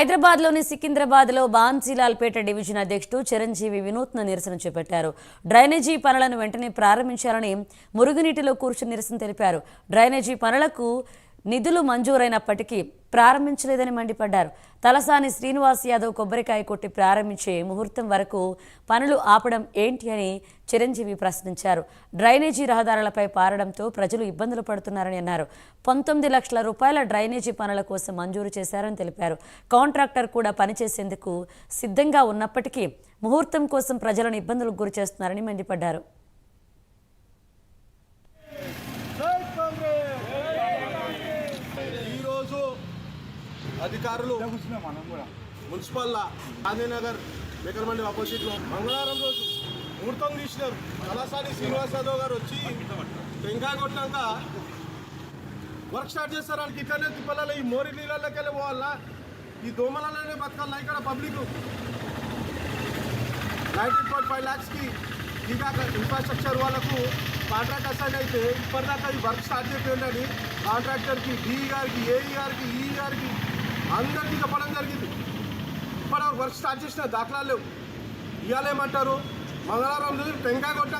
హైదరాబాద్లోని సికింద్రాబాద్లో బాన్సీలాల్పేట డివిజన్ అధ్యక్షుడు చిరంజీవి వినూత్న నిరసన చేపట్టారు. డ్రైనేజీ పనులను వెంటనే ప్రారంభించాలని మురుగునీటిలో కూర్చుని నిరసన తెలిపారు. డ్రైనేజీ పనులకు నిధులు మంజూరైనప్పటికీ ప్రారంభించలేదని మండిపడ్డారు. తలసాని శ్రీనివాస్ యాదవ్ కొబ్బరికాయ కొట్టి ప్రారంభించే ముహూర్తం వరకు పనులు ఆపడం ఏంటి అని చిరంజీవి ప్రశ్నించారు. డ్రైనేజీ రహదారులపై పారడంతో ప్రజలు ఇబ్బందులు పడుతున్నారని అన్నారు. పంతొమ్మిది లక్షల రూపాయల డ్రైనేజీ పనుల కోసం మంజూరు చేశారని తెలిపారు. కాంట్రాక్టర్ కూడా పనిచేసేందుకు సిద్ధంగా ఉన్నప్పటికీ ముహూర్తం కోసం ప్రజలను ఇబ్బందులకు గురి చేస్తున్నారని మండిపడ్డారు. అధికారులు మున్సిపల్ గాంధీనగర్ మేకర్మండి ఆపోజిట్లో మంగళవారం రోజు ముహూర్తం తీసినారు. కళాశాలి శ్రీనివాస్ యాదవ్ గారు వచ్చి టెంకాయ కొట్టాక వర్క్ స్టార్ట్ చేస్తారు వాళ్ళకి ఇట్లనే తిప్పలలో ఈ మోరి నీళ్ళకి వెళ్ళి పోవాలా? ఈ దోమలలోనే బతకాలా ఇక్కడ పబ్లిక్? నైన్టీన్ పాయింట్ ఫైవ్ ల్యాక్స్కి ఇంకా ఇన్ఫ్రాస్ట్రక్చర్ వాళ్ళకు కాంట్రాక్ట్ అసైన్ అయితే ఇప్పటిదాకా ఈ వర్క్ స్టార్ట్ చేయండి కాంట్రాక్టర్కి డిఈ గారికి ఏఈ గారికి ఈ గారికి అందరికీ చెప్పడం జరిగింది. ఇప్పటివరకు వర్క్ స్టార్ట్ చేసిన దాఖలాలు లేవు. ఇవాళ మంగళవారం రోజు టెంకాయ కొట్టాం